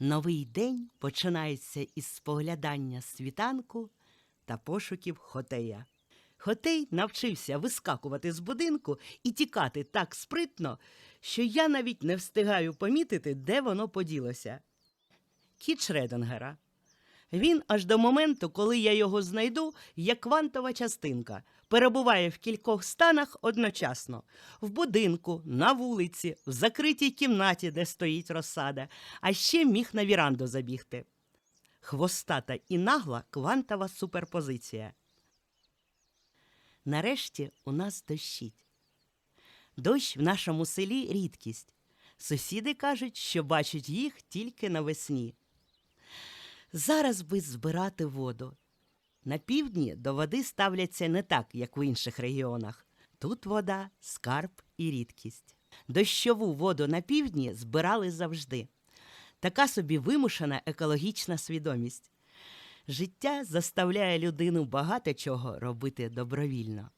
Новий день починається із споглядання світанку та пошуків Хотея. Хотей навчився вискакувати з будинку і тікати так спритно, що я навіть не встигаю помітити, де воно поділося. Кіт Шреденгера. Він аж до моменту, коли я його знайду, як квантова частинка, перебуває в кількох станах одночасно: в будинку, на вулиці, в закритій кімнаті, де стоїть розсада, а ще міг на віранду забігти. Хвостата і нагла квантова суперпозиція. Нарешті у нас дощить. Дощ в нашому селі рідкість. Сусіди кажуть, що бачать їх тільки навесні. Зараз би збирати воду. На півдні до води ставляться не так, як в інших регіонах. Тут вода скарб і рідкість. Дощову воду на півдні збирали завжди. Така собі вимушена екологічна свідомість. Життя заставляє людину багато чого робити добровільно.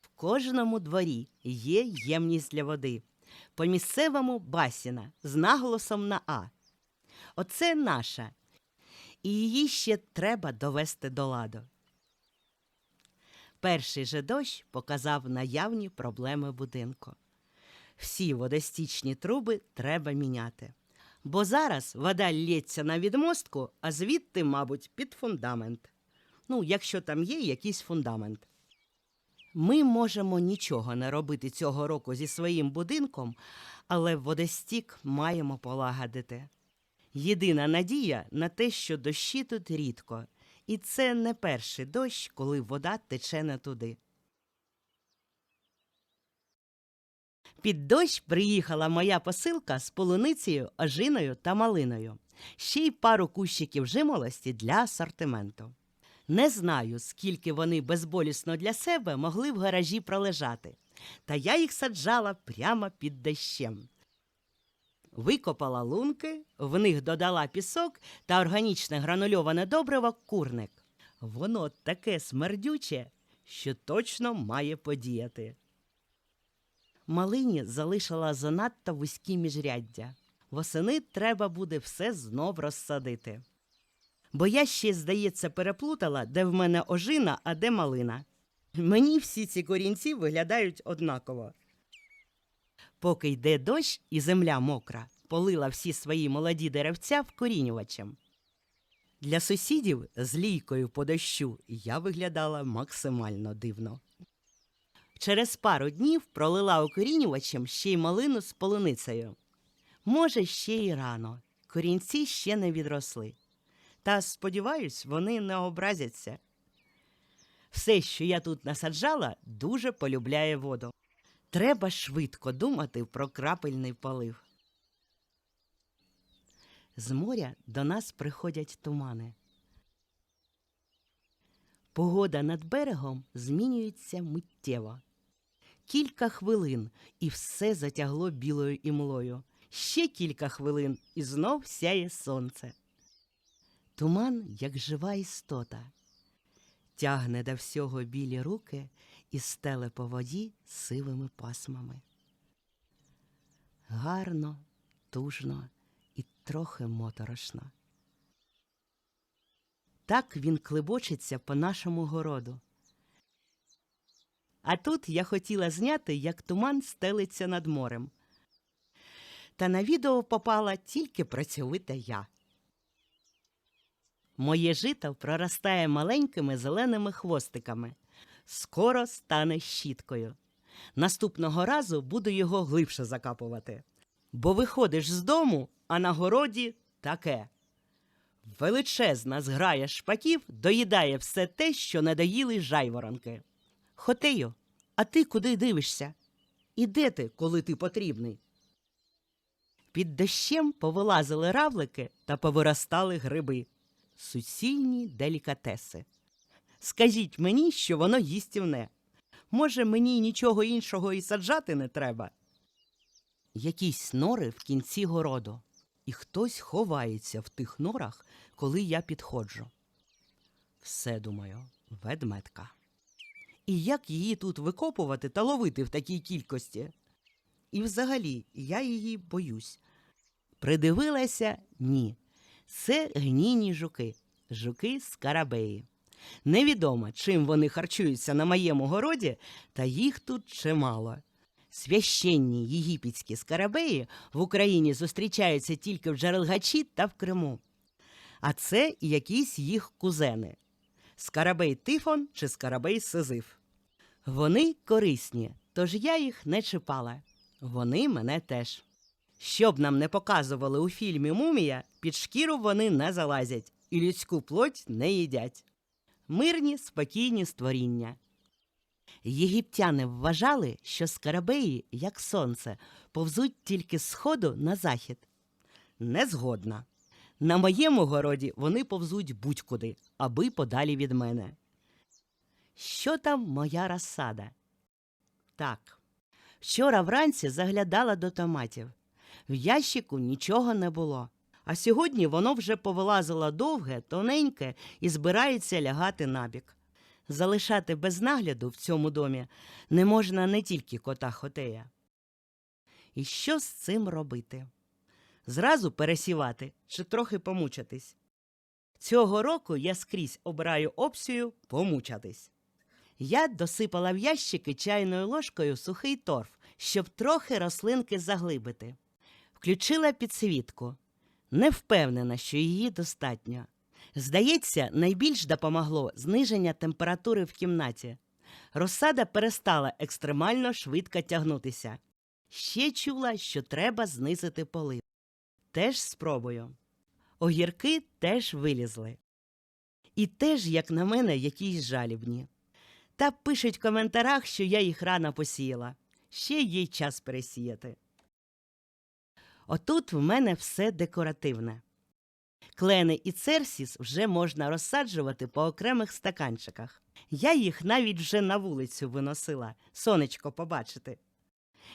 В кожному дворі є ємність для води. По місцевому басіна з наголосом на А. Оце наша. І її ще треба довести до ладу. Перший же дощ показав наявні проблеми будинку. Всі водостічні труби треба міняти. Бо зараз вода лється на відмостку, а звідти, мабуть, під фундамент. Ну, якщо там є якийсь фундамент. Ми можемо нічого не робити цього року зі своїм будинком, але водостік маємо полагодити. Єдина надія на те, що дощі тут рідко, і це не перший дощ, коли вода тече не туди. Під дощ приїхала моя посилка з полуницею, ожиною та малиною. Ще й пару кущиків жимолості для асортименту. Не знаю, скільки вони безболісно для себе могли в гаражі пролежати, та я їх саджала прямо під дощем. Викопала лунки, в них додала пісок та органічне гранульоване добриво курник. Воно таке смердюче, що точно має подіяти. Малині залишила занадто вузькі міжряддя. Восени треба буде все знов розсадити. Бо я ще, здається, переплутала, де в мене ожина, а де малина. Мені всі ці корінці виглядають однаково. Поки йде дощ і земля мокра, полила всі свої молоді деревця вкорінювачем. Для сусідів з лійкою по дощу я виглядала максимально дивно. Через пару днів пролила укорінювачем ще й малину з полуницею. Може, ще й рано. Корінці ще не відросли. Та, сподіваюсь, вони не образяться. Все, що я тут насаджала, дуже полюбляє воду. Треба швидко думати про крапельний полив. З моря до нас приходять тумани. Погода над берегом змінюється миттєво. Кілька хвилин, і все затягло білою імлою. Ще кілька хвилин, і знов сяє сонце. Туман, як жива істота, тягне до всього білі руки і стеле по воді сивими пасмами. Гарно, тужно і трохи моторошно. Так він клибочиться по нашому городу. А тут я хотіла зняти, як туман стелиться над морем. Та на відео попала тільки працьовита я. Моє жито проростає маленькими зеленими хвостиками. Скоро стане щіткою. Наступного разу буду його глибше закапувати. Бо виходиш з дому, а на городі таке. Величезна зграя шпаків доїдає все те, що не доїли жайворонки. Хотею, а ти куди дивишся? І де ти, коли ти потрібний? Під дощем повилазили равлики та повиростали гриби. Суцільні делікатеси. Скажіть мені, що воно їстівне. Може, мені нічого іншого і саджати не треба. Якісь нори в кінці городу, і хтось ховається в тих норах, коли я підходжу. Все думаю, ведмедка. І як її тут викопувати та ловити в такій кількості? І взагалі я її боюсь. Придивилася ні. Це гнійні жуки, жуки скарабеї. Невідомо, чим вони харчуються на моєму городі, та їх тут чимало. Священні єгипетські скарабеї в Україні зустрічаються тільки в Джерелгачі та в Криму. А це якісь їх кузени скарабей Тифон чи скарабей Сизиф. Вони корисні, тож я їх не чіпала. Вони мене теж. Щоб нам не показували у фільмі Мумія, під шкіру вони не залазять і людську плоть не їдять. Мирні, спокійні створіння. Єгиптяни вважали, що скарабеї, як сонце, повзуть тільки з сходу на захід. Не згодна. На моєму городі вони повзуть будь-куди, аби подалі від мене. Що там моя розсада? Так. Вчора вранці заглядала до томатів. В ящику нічого не було. А сьогодні воно вже повилазило довге, тоненьке і збирається лягати набік. Залишати без нагляду в цьому домі не можна не тільки кота Хотея. І що з цим робити? Зразу пересівати чи трохи помучатись? Цього року я скрізь обираю опцію помучатись. Я досипала в ящики чайною ложкою сухий торф, щоб трохи рослинки заглибити. Включила підсвітку. Не впевнена, що її достатньо. Здається, найбільш допомогло зниження температури в кімнаті. Розсада перестала екстремально швидко тягнутися. Ще чула, що треба знизити полив. Теж спробую. Огірки теж вилізли. І теж, як на мене, якісь жалібні. Та пишуть в коментарях, що я їх рано посіяла. Ще є час пересіяти. Отут в мене все декоративне. Клени і церсіс вже можна розсаджувати по окремих стаканчиках. Я їх навіть вже на вулицю виносила, сонечко побачити.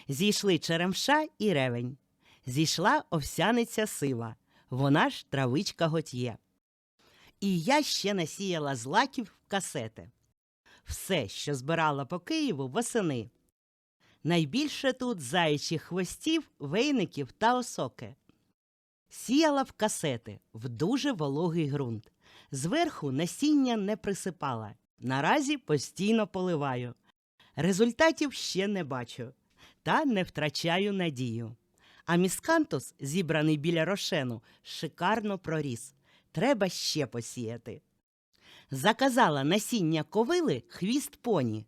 Зійшли черемша і ревень. Зійшла овсяниця сива, вона ж травичка готьє. І я ще насіяла злаків в касети. Все, що збирала по Києву восени. Найбільше тут заячіх хвостів, вейників та осоки. Сіяла в касети в дуже вологий ґрунт. Зверху насіння не присипала. Наразі постійно поливаю. Результатів ще не бачу, та не втрачаю надію. А міскантус, зібраний біля рошену, шикарно проріс. Треба ще посіяти. Заказала насіння ковили хвіст поні.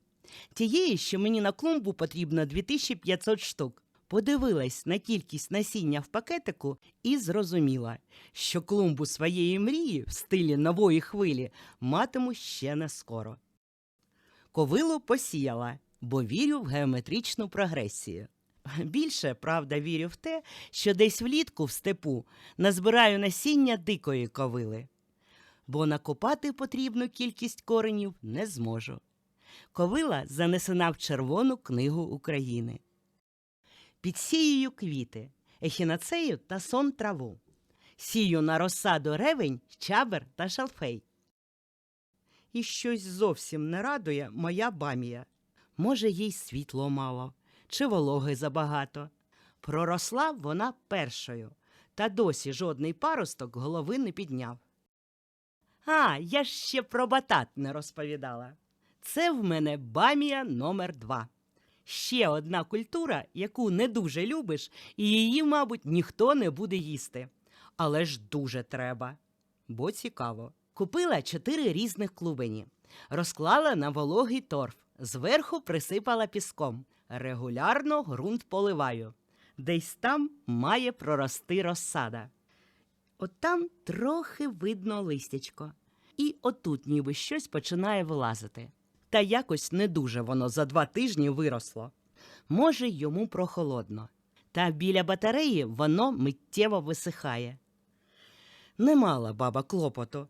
Тієї, що мені на клумбу потрібно 2500 штук. Подивилась на кількість насіння в пакетику і зрозуміла, що клумбу своєї мрії в стилі нової хвилі матиму ще не скоро. Ковилу посіяла, бо вірю в геометричну прогресію. Більше, правда, вірю в те, що десь влітку в степу назбираю насіння дикої ковили, бо накопати потрібну кількість коренів не зможу. Ковила занесена в Червону книгу України. Підсіюю квіти, ехінацею та сон траву. Сію на розсаду ревень, чабер та шалфей. І щось зовсім не радує моя бамія. Може, їй світло мало, чи вологи забагато. Проросла вона першою, та досі жодний паросток голови не підняв. А, я ще про батат не розповідала. Це в мене бамія номер два. Ще одна культура, яку не дуже любиш, і її, мабуть, ніхто не буде їсти. Але ж дуже треба. Бо цікаво. Купила чотири різних клубені, розклала на вологий торф, зверху присипала піском. Регулярно ґрунт поливаю. Десь там має прорости розсада. От там трохи видно листячко. І отут ніби щось починає вилазити. Та якось не дуже воно за два тижні виросло. Може, йому прохолодно. Та біля батареї воно миттєво висихає. Не мала баба клопоту.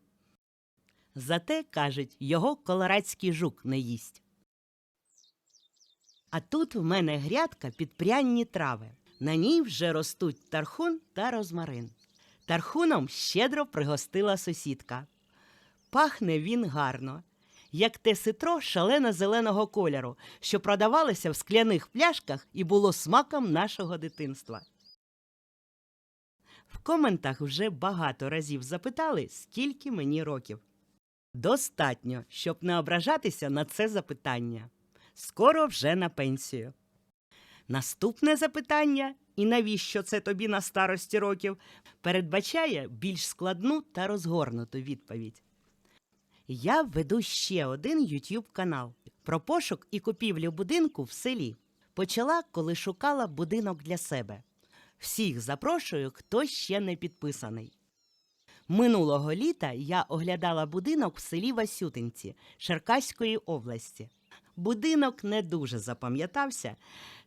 Зате, кажуть, його колорадський жук не їсть. А тут в мене грядка під прянні трави. На ній вже ростуть тархун та розмарин. Тархуном щедро пригостила сусідка. Пахне він гарно, як те ситро шалено зеленого кольору, що продавалося в скляних пляшках і було смаком нашого дитинства. В коментах вже багато разів запитали, скільки мені років. Достатньо, щоб не ображатися на це запитання. Скоро вже на пенсію. Наступне запитання, і навіщо це тобі на старості років, передбачає більш складну та розгорнуту відповідь. Я веду ще один YouTube канал про пошук і купівлю будинку в селі. Почала, коли шукала будинок для себе. Всіх запрошую, хто ще не підписаний. Минулого літа я оглядала будинок в селі Васютинці Черкаської області. Будинок не дуже запам'ятався,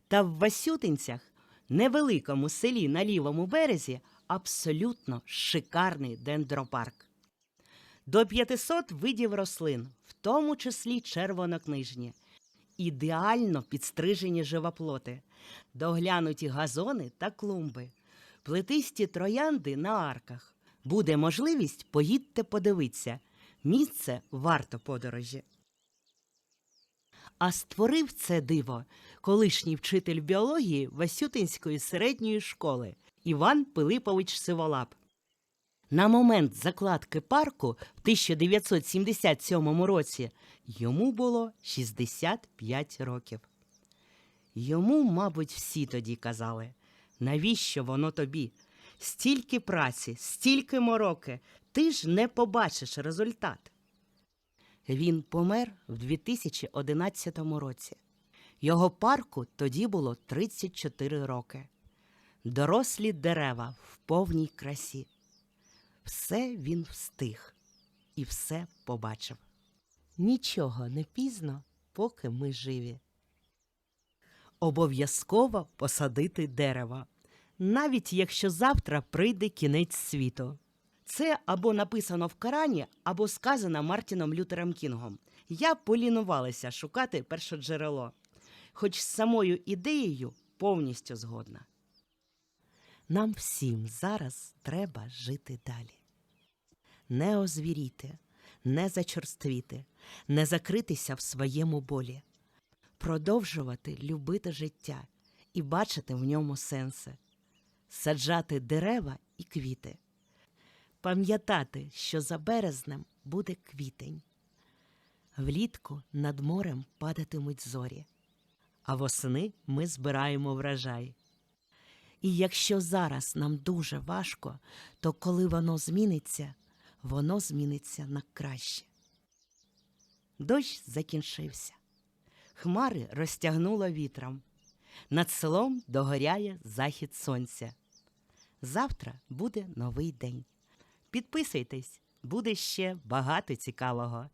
та в Васютинцях, невеликому селі на лівому березі, абсолютно шикарний дендропарк. До 500 видів рослин, в тому числі червонокнижні, ідеально підстрижені живоплоти, доглянуті газони та клумби, плетисті троянди на арках. Буде можливість, поїдьте подивитися. Місце варто подорожі. А створив це диво колишній вчитель біології Васютинської середньої школи Іван Пилипович Сиволап. На момент закладки парку в 1977 році йому було 65 років. Йому, мабуть, всі тоді казали, навіщо воно тобі? Стільки праці, стільки мороки, ти ж не побачиш результат. Він помер в 2011 році. Його парку тоді було 34 роки. Дорослі дерева в повній красі. Все він встиг і все побачив. Нічого не пізно, поки ми живі. Обов'язково посадити дерево, навіть якщо завтра прийде кінець світу. Це або написано в Корані, або сказано Мартіном Лютером Кінгом. Я полінувалася шукати першоджерело, хоч з самою ідеєю повністю згодна. Нам всім зараз треба жити далі. Не озвіріти, не зачорствіти, не закритися в своєму болі, продовжувати любити життя і бачити в ньому сенси, саджати дерева і квіти, пам'ятати, що за березнем буде квітень. Влітку над морем падатимуть зорі, а восени ми збираємо врожай. І якщо зараз нам дуже важко, то коли воно зміниться, воно зміниться на краще. Дощ закінчився. Хмари розтягнуло вітром. Над селом догоряє захід сонця. Завтра буде новий день. Підписуйтесь, буде ще багато цікавого.